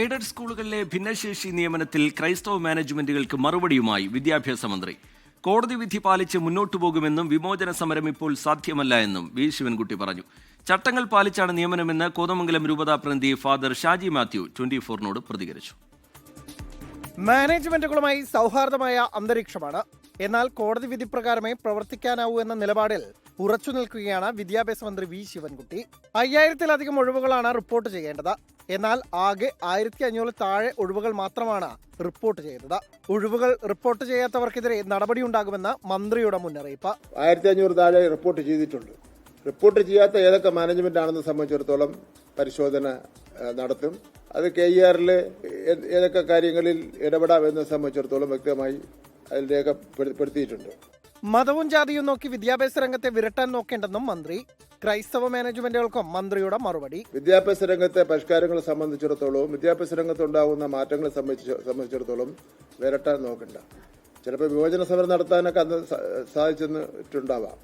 Aided സ്കൂളുകളിലെ ഭിന്നശേഷി നിയമനത്തിൽ ക്രൈസ്തവ മാനേജ്മെന്റുകൾക്ക് മറുപടിയുമായി വിദ്യാഭ്യാസ മന്ത്രി. കോടതി വിധി പാലിച്ച് മുന്നോട്ടു പോകുമെന്നും വിമോചന സമരം ഇപ്പോൾ സാധ്യമല്ല എന്നും വി. ശിവൻകുട്ടി പറഞ്ഞു. ചട്ടങ്ങൾ പാലിച്ചാണ് നിയമനമെന്ന് കോതമംഗലം രൂപതാ പ്രതിനിധി ഫാദർ ഷാജി മാത്യു ട്വന്റി ഫോറിനോട് പ്രതികരിച്ചു. മാനേജ്മെന്റുകളുമായി സൗഹാർദ്ദമായ അന്തരീക്ഷമാണ്. എന്നാൽ കോടതി വിധി പ്രകാരമേ പ്രവർത്തിക്കാനാവൂ എന്ന നിലപാടിൽ ഉറച്ചു നിൽക്കുകയാണ് വിദ്യാഭ്യാസ മന്ത്രി വി. ശിവൻകുട്ടി. അയ്യായിരത്തിലധികം ഒഴിവുകളാണ് റിപ്പോർട്ട് ചെയ്യേണ്ടത്. എന്നാൽ ആകെ ആയിരത്തി അഞ്ഞൂറിൽ താഴെ ഒഴിവുകൾ മാത്രമാണ് റിപ്പോർട്ട് ചെയ്തത്. ഒഴിവുകൾ റിപ്പോർട്ട് ചെയ്യാത്തവർക്കെതിരെ നടപടിയുണ്ടാകുമെന്ന് മന്ത്രിയുടെ മുന്നറിയിപ്പ്. ആയിരത്തി അഞ്ഞൂറ് താഴെ റിപ്പോർട്ട് ചെയ്തിട്ടുണ്ട്. റിപ്പോർട്ട് ചെയ്യാത്ത ഏതൊക്കെ മാനേജ്മെന്റ് ആണെന്ന് സംബന്ധിച്ചിടത്തോളം പരിശോധന നടത്തും. അത് കെ ഇ ആറിൽ ഏതൊക്കെ കാര്യങ്ങളിൽ ഇടപെടാം എന്നെ സംബന്ധിച്ചിടത്തോളം വ്യക്തമായി അതിൽ രേഖപ്പെടുത്തിയിട്ടുണ്ട്. മതവും ജാതിയും നോക്കി വിദ്യാഭ്യാസ രംഗത്തെ വിരട്ടാൻ നോക്കേണ്ടെന്നും മന്ത്രി. ക്രൈസ്തവ മാനേജ്മെന്റുകൾക്കും മന്ത്രിയുടെ മറുപടി. വിദ്യാഭ്യാസ രംഗത്തെ പരിഷ്കാരങ്ങളെ സംബന്ധിച്ചിടത്തോളം വിദ്യാഭ്യാസ രംഗത്തുണ്ടാകുന്ന മാറ്റങ്ങളെ സംബന്ധിച്ച് സംബന്ധിച്ചിടത്തോളം വിരട്ടാൻ നോക്കണ്ട. ചിലപ്പോൾ വിമോചന സമരം നടത്താനൊക്കെ അന്ന് സാധിച്ചിട്ടുണ്ടാവാം. സാധിച്ചെന്നിട്ടുണ്ടാവാം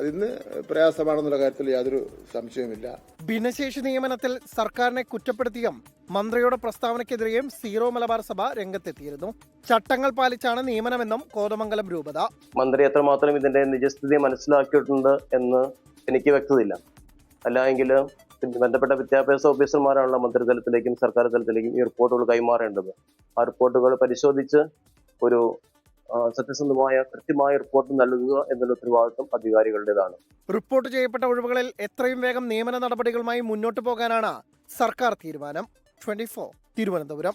അതിന്ന് പ്രയാസമാണെന്നുള്ള കാര്യത്തിൽ യാതൊരു സംശയവുമില്ല. ഭിന്നശേഷി നിയമനത്തിൽ സർക്കാരിനെ കുറ്റപ്പെടുത്തിയും മന്ത്രിയുടെ പ്രസ്താവനയ്ക്കെതിരെയും സീറോ മലബാർ സഭ രംഗത്തെത്തിയിരുന്നു. ചട്ടങ്ങൾ പാലിച്ചാണ് നിയമനമെന്നും കോതമംഗലം രൂപത. മന്ത്രി എത്രമാത്രം ഇതിന്റെ നിജസ്ഥിതി മനസ്സിലാക്കിയിട്ടുണ്ട് എന്ന് എനിക്ക് വ്യക്തതയില്ല. അല്ല എങ്കിൽ ബന്ധപ്പെട്ട വിദ്യാഭ്യാസ ഓഫീസർമാരാണല്ലോ മന്ത്രിതലത്തിലേക്കും സർക്കാർ തലത്തിലേക്കും ഈ റിപ്പോർട്ടുകൾ കൈമാറേണ്ടത്. ആ റിപ്പോർട്ടുകൾ പരിശോധിച്ച് ഒരു സത്യസന്ധമായ കൃത്യമായ റിപ്പോർട്ട് നൽകുക എന്നുള്ള ഉത്തരവാദിത്വം അധികാരികളുടേതാണ്. റിപ്പോർട്ട് ചെയ്യപ്പെട്ട ഒഴിവുകളിൽ എത്രയും വേഗം നിയമന നടപടികളുമായി മുന്നോട്ട് പോകാനാണ് സർക്കാർ തീരുമാനം. ട്വന്റി തിരുവനന്തപുരം.